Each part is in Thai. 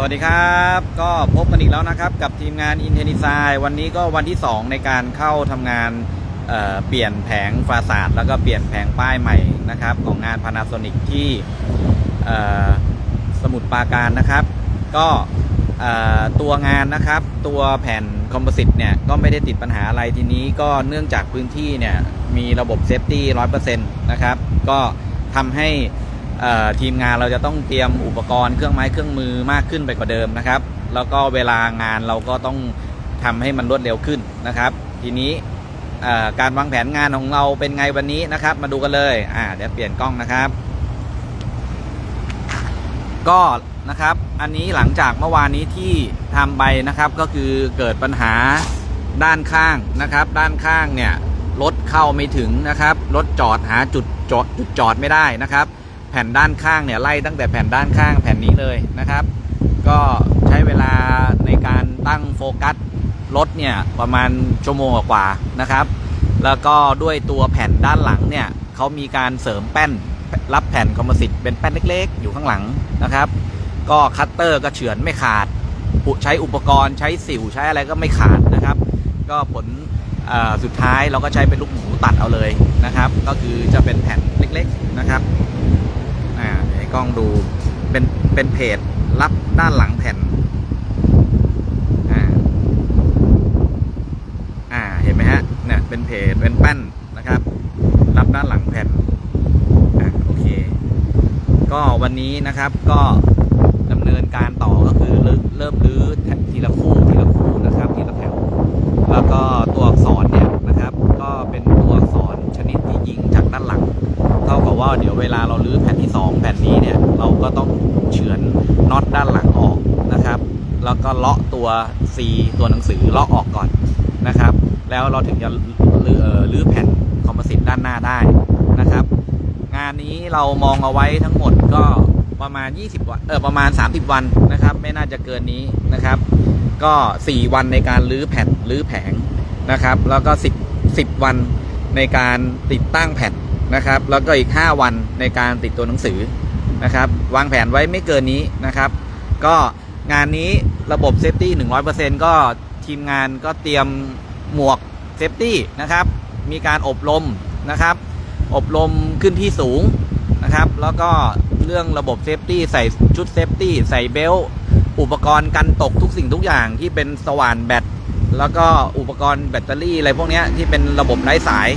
สวัสดีครับ ก็พบกันอีกแล้วนะครับ กับทีมงาน i n t e n i s i วันนี้ก็วันที่ 2 ในการเข้าทำงานเเปลี่ยนแผงฟาสาดแล้วก็เปลี่ยนแผงป้ายใหม่นะครับ ของงาน Panasonic ที่สมุทรปราการนะครับ ก็ตัวงานนะครับ ตัวแผ่นคอมโพสิตเนี่ย ก็ไม่ได้ติดปัญหาอะไรทีนี้ก็เนื่องจากพื้นที่เนี่ย มีระบบเซฟตี้ร้อยเปอร์เซ็นต์นะครับ ก็ทำให้ ทีมงานเราจะต้องเตรียมอุปกรณ์เครื่องไม้เครื่องมือมากขึ้นไปกว่าเดิมนะครับ แล้วก็เวลางานเราก็ต้องทำให้มันรวดเร็วขึ้นนะครับ ทีนี้การวางแผนงานของเราเป็นไงวันนี้นะครับ มาดูกันเลยอ่าเดี๋ยวเปลี่ยนกล้องนะครับ ก็นะครับ อันนี้หลังจากเมื่อวานนี้ที่ทำไปนะครับก็คือเกิดปัญหาด้านข้างนะครับ ด้านข้างเนี่ยรถเข้าไม่ถึงนะครับรถจอดหาจุดจอดจุดจอดไม่ได้นะครับ แผ่นด้านข้างเนี่ยไล่ตั้งแต่แผ่นด้านข้างแผ่นนี้เลยนะครับ ก็ใช้เวลาในการตั้งโฟกัสรถเนี่ยประมาณชั่วโมงกว่านะครับ แล้วก็ด้วยตัวแผ่นด้านหลังเนี่ยเขามีการเสริมแป้นรับแผ่นคอมโพสิตเป็นแป้นเล็กๆ อยู่ข้างหลังนะครับ ก็คัตเตอร์ก็เฉือนไม่ขาดใช้อุปกรณ์ใช้สิวใช้อะไรก็ไม่ขาดนะครับ ก็ผล สุดท้ายเราก็ใช้เป็นลูกหมูตัดเอาเลยนะครับ ก็คือจะเป็นแผ่นเล็กๆนะครับอ่าให้กล้องดูเป็นเป็นเพจรับด้านหลังแผ่นอ่าอ่าเห็นไหมฮะเนี่ยเป็นเพจเป็นแป้นนะครับ รับด้านหลังแผ่นอ่าโอเค ก็วันนี้นะครับก็ดำเนินการต่อก็คือเริ่มเริ่มรื้อทีละคู่ทีละคู่นะครับทีละแถวแล้วก็ตัวอักษร ว่าเดี๋ยวเวลาเราลื้อแผ่นที่ 2 แผ่นนี้เนี่ยเราก็ต้องเฉือนน็อตด้านหลังออกนะครับ แล้วก็เลาะตัว C ตัวหนังสือเลาะออกก่อนนะครับ แล้วเราถึงจะลื้อแผ่นคอมโพสิตด้านหน้าได้นะครับ งานนี้เรามองเอาไว้ทั้งหมดก็ประมาณ 20 วันเออประมาณ 30 วันนะครับ ไม่น่าจะเกินนี้นะครับ ก็ 4 วันในการลื้อแผ่นลื้อแผงนะครับ แล้วก็ 10 10 วันในการติดตั้งแผ่น นะครับ แล้วก็อีก 5 วันในการติดตัวหนังสือนะครับ วางแผนไว้ไม่เกินนี้นะครับ ก็งานนี้ระบบเซฟตี้100%ก็ทีมงานก็เตรียมหมวกเซฟตี้นะครับ มีการอบรมนะครับ อบรมขึ้นที่สูงนะครับ แล้วก็เรื่องระบบเซฟตี้ใส่ชุดเซฟตี้ใส่เบลต์อุปกรณ์กันตกทุกสิ่งทุกอย่างที่เป็นสว่านแบตแล้วก็อุปกรณ์แบตเตอรี่อะไรพวกนี้ที่เป็นระบบไร้สาย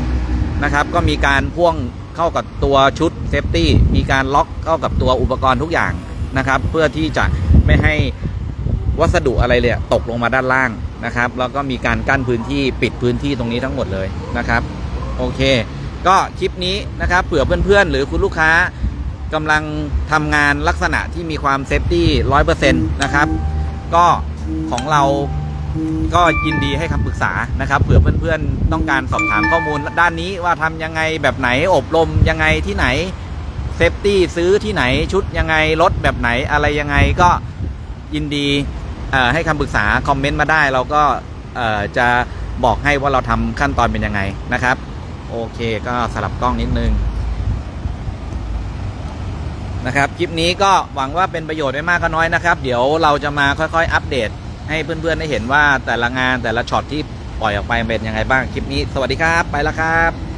นะครับ ก็มีการพ่วงเข้ากับตัวชุดเซฟตี้มีการล็อกเข้ากับตัวอุปกรณ์ทุกอย่างนะครับ เพื่อที่จะไม่ให้วัสดุอะไรเลยตกลงมาด้านล่างนะครับ แล้วก็มีการกั้นพื้นที่ปิดพื้นที่ตรงนี้ทั้งหมดเลยนะครับ โอเค ก็คลิปนี้นะครับเผื่อเพื่อนๆ หรือคุณลูกค้ากำลังทำงานลักษณะที่มีความเซฟตี้ร้อยเปอร์เซ็นต์นะครับ ก็ของเรา ก็ยินดีให้คำปรึกษานะครับเผื่อเพื่อนๆต้องการสอบถามข้อมูลด้านนี้ว่าทำยังไงแบบไหนอบรมยังไงที่ไหนเซฟตี้ซื้อที่ไหนชุดยังไงรถแบบไหนอะไรยังไงก็ยินดีให้คำปรึกษาคอมเมนต์มาได้ เราก็จะบอกให้ว่าเราทำขั้นตอนเป็นยังไงนะครับ โอเคก็สลับกล้องนิดนึงนะครับ คลิปนี้ก็หวังว่าเป็นประโยชน์ไม่มากก็น้อยนะครับ เดี๋ยวเราจะมาค่อยๆ อัปเดต ให้เพื่อนๆได้เห็นว่าแต่ละงานแต่ละช็อตที่ปล่อยออกไปเป็นยังไงบ้างคลิปนี้ สวัสดีครับ ไปแล้วครับ